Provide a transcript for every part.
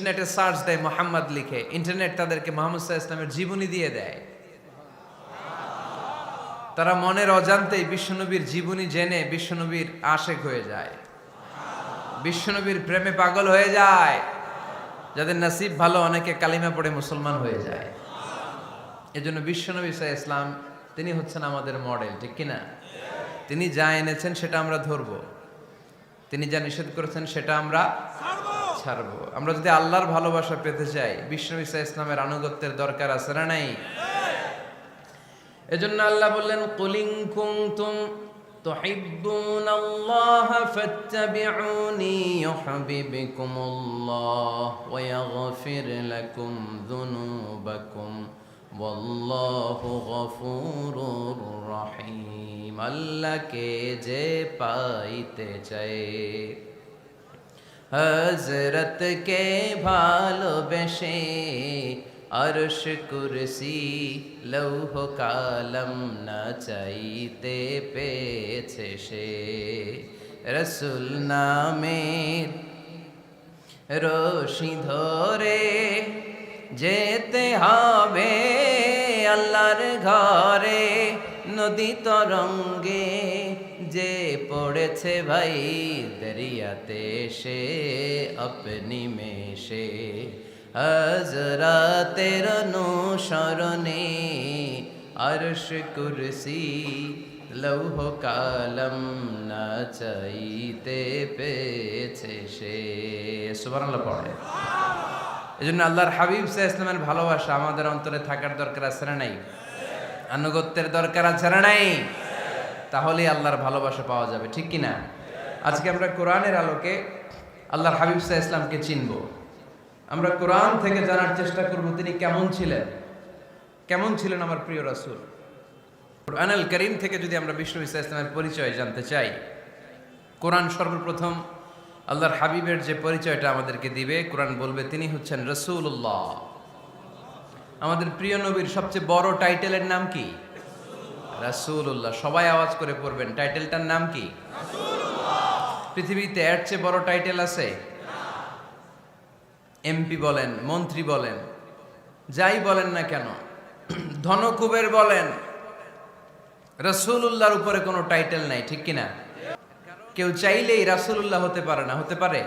ইন্টারনেটে সার্চ দেয় মোহাম্মদ লিখে, ইন্টারনেট তাদেরকে মোহাম্মদ ইসলামের জীবনী দিয়ে দেয়। তারা মনের অজান্তেই বিশ্বনবীর জীবনী জেনে বিশ্বনবীর আশেক হয়ে যায়। বিশ্বনবীর প্রেমে পাগল হয়ে যায়, যাদের নাসিব ভালো অনেকে কালিমা পড়ে মুসলমান হয়ে যায়। এজন্য বিশ্বনবী সাহা ইসলাম তিনি হচ্ছেন আমাদের মডেল, ঠিক কিনা? তিনি যা এনেছেন সেটা আমরা ধরবো। তিনি যা নিষেধ করেছেন সেটা আমরা ছাড়বো আমরা যদি আল্লাহর ভালোবাসা পেতে চাই বিষ্ণু ইসা ইসলামের আনুগত্যের দরকার আছে না নাই এজন্য আল্লাহ বললেন কুলিং কুনতুম تحبون الله فاتبعوني يحببكم الله ويغفر لكم ذنوبكم والله غفور رحيم আল্লাহ কে যে পাইতে চায় হজরত কে ভালোবেসে আরশ কুরসি লৌহ কালম না চাইতে পেয়েছে সে রসুল নামের রশি ধরে যেতে হবে আল্লাহর ঘরে নদী তরঙ্গে যে পড়েছে ভাই দরিয়াতে সে আপনি মেশে। হজরাতের অনুসরণে আরশ কুরসি লৌহ কালম না চাইতে পেয়েছে সে। সুবহানাল্লাহ পড়ে। এই জন্য আল্লাহর হাবিব সাহা ইসলামের ভালোবাসা আমাদের অন্তরে থাকার দরকার আছে না নাই? আনুগত্যের দরকার আছে না নাই? তাহলেই আল্লাহর ভালোবাসা পাওয়া যাবে, ঠিক কি না? আজকে আমরা কোরআনের আলোকে আল্লাহর হাবিব সাহা ইসলামকে চিনব। আমরা কোরআন থেকে জানার চেষ্টা করব তিনি কেমন ছিলেন। কেমন ছিলেন আমার প্রিয় রাসূল? কোরআনুল করিম থেকে যদি আমরা বিষ্ণু ইসা ইসলামের পরিচয় জানতে চাই, কোরআন সর্বপ্রথম আল্লাহর হাবিবের যে পরিচয়টা আমাদেরকে দিবে, কোরআন বলবে, তিনি হচ্ছেন রসুল্লাহ আমাদের প্রিয় নবীর সবচেয়ে বড় টাইটেলের নাম কি? রাসূলুল্লাহ সবাই আওয়াজ করে পড়বেন। টাইটেলটার নাম কি? পৃথিবীতে এর চেয়ে বড় টাইটেল আছে? এমপি বলেন মন্ত্রী বলেন যাই বলেন না কেন ধনকুবের বলেন রসুল্লাহর উপরে কোনো টাইটেল নাই ঠিক কিনা? কেউ চাইলেই রাসুল্লাহ হতে পারে না হতে পারে?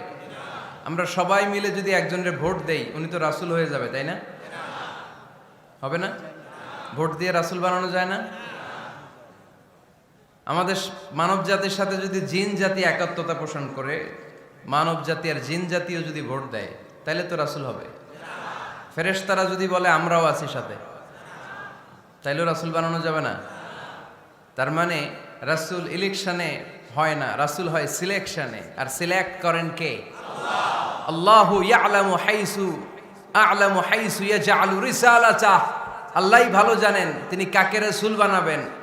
আমরা সবাই মিলে যদি একজনের ভোট দেই উনি তো রাসুল হয়ে যাবে তাই না? হবে না? ভোট দিয়ে রাসুল বানানো যায় না? আমাদের মানব জাতির সাথে যদি জিন জাতি একাত্মতা পোষণ করে, মানব জাতি আর জিন জাতিও যদি ভোট দেয় তাহলে তো রাসুল হবে। ফেরেশতারা যদি বলে, আমরাও আছি সাথে, তাইলেও রাসুল বানানো যাবে না। তার মানে রাসুল ইলেকশনে হয় না, রাসুল হয় সিলেকশনে। আর সিলেক্ট করেন কে? আল্লাহু ইয়ালামু হাইসু হাইসু ভালো জানেন তিনি কাকে রাসূল বানাবেন।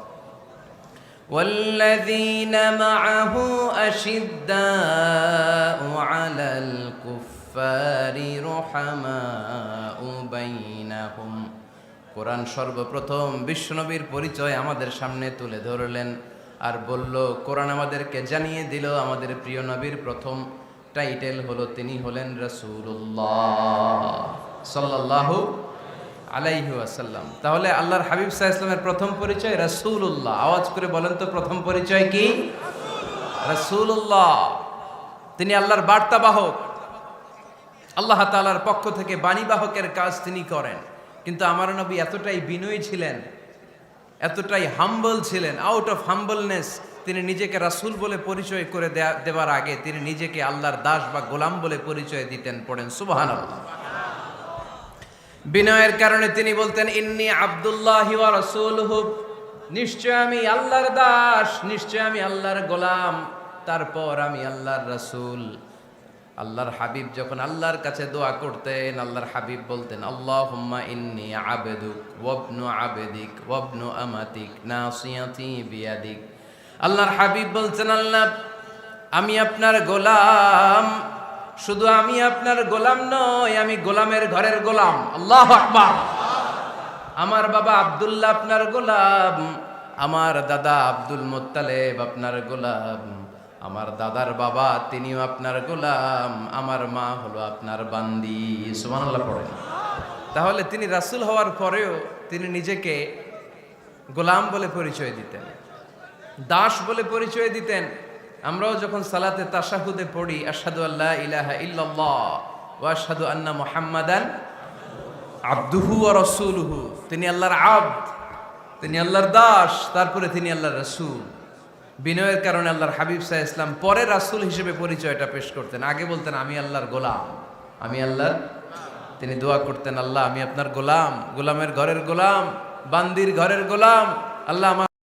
والذين معه أشداء على الكفار رحماء بينهم কোরআন সর্বপ্রথম বিশ্বনবীর পরিচয় আমাদের সামনে তুলে ধরলেন আর বলল কোরআন আমাদেরকে জানিয়ে দিল আমাদের প্রিয় নবীর প্রথম টাইটেল হলো তিনি হলেন রসুল্লাহ সাল্লাল্লাহু আলাইহি আসাল্লাম তাহলে আল্লাহর হাবিব সাহা ইসলামের প্রথম পরিচয় রসুল্লাহ আওয়াজ করে বলেন তো প্রথম পরিচয় কি? রসুল্লাহ তিনি আল্লাহর বার্তাবাহক। আল্লাহ তালার পক্ষ থেকে বাণীবাহকের কাজ তিনি করেন। কিন্তু আমার নবী এতটাই বিনয়ী ছিলেন, এতটাই হাম্বল ছিলেন আউট অফ হাম্বলনেস তিনি নিজেকে রাসূল বলে পরিচয় করে দেওয়ার আগে তিনি নিজেকে আল্লাহর দাস বা গোলাম বলে পরিচয় দিতেন, পড়েন। সুবহানাল্লাহ। বিনয়ের কারণে তিনি বলতেন, ইন্নি আব্দুল্লাহ নিশ্চয় আমি আল্লাহর দাস, নিশ্চয় আমি আল্লাহর গোলাম। তারপর আমি আল্লাহর রাসূল। আল্লাহর হাবিব যখন আল্লাহর কাছে দোয়া করতেন, আল্লাহর হাবিব বলতেন আল্লাহ হুম্মা ইন্নি আবেদুক ওয়াবনু আবেদিক ওয়াবনু আমাতিক নাসিয়াতি বিয়াদিক। আল্লাহর হাবিব বলছেন, আল্লাহ, আমি আপনার গোলাম। শুধু আমি আপনার গোলাম নই আমি গোলামের ঘরের গোলাম। আল্লাহ আমার বাবা আব্দুল্লাহ আপনার গোলাম, আমার দাদা আব্দুল মোত্তালেব আপনার গোলাম, আমার দাদার বাবা তিনিও আপনার গোলাম, আমার মা হলো আপনার বান্দি। সুবহানাল্লাহ পড়েন। তাহলে তিনি রাসূল হওয়ার পরেও তিনি নিজেকে গোলাম বলে পরিচয় দিতেন, দাস বলে পরিচয় দিতেন। আমরাও যখন সালাতে তাশাহুদে পড়ি, আশহাদু আল্লাহ ইলাহা ইল্লাল্লাহ ওয়া আশহাদু আন্না মুহাম্মাদান আব্দুহু ও রসুলহু। তিনি আল্লাহর আব্দ, তিনি আল্লাহর দাস, তারপরে তিনি আল্লাহর রসুল। বিনয়ের কারণে আল্লাহর হাবিব সাহা ইসলাম পরে রাসুল হিসেবে পরিচয়টা পেশ করতেন। আগে বলতেন, আমি আল্লাহর গোলাম, আমি আল্লাহর তিনি দোয়া করতেন, আল্লাহ, আমি আপনার গোলাম, গোলামের ঘরের গোলাম, বান্দির ঘরের গোলাম, আল্লাহ আমার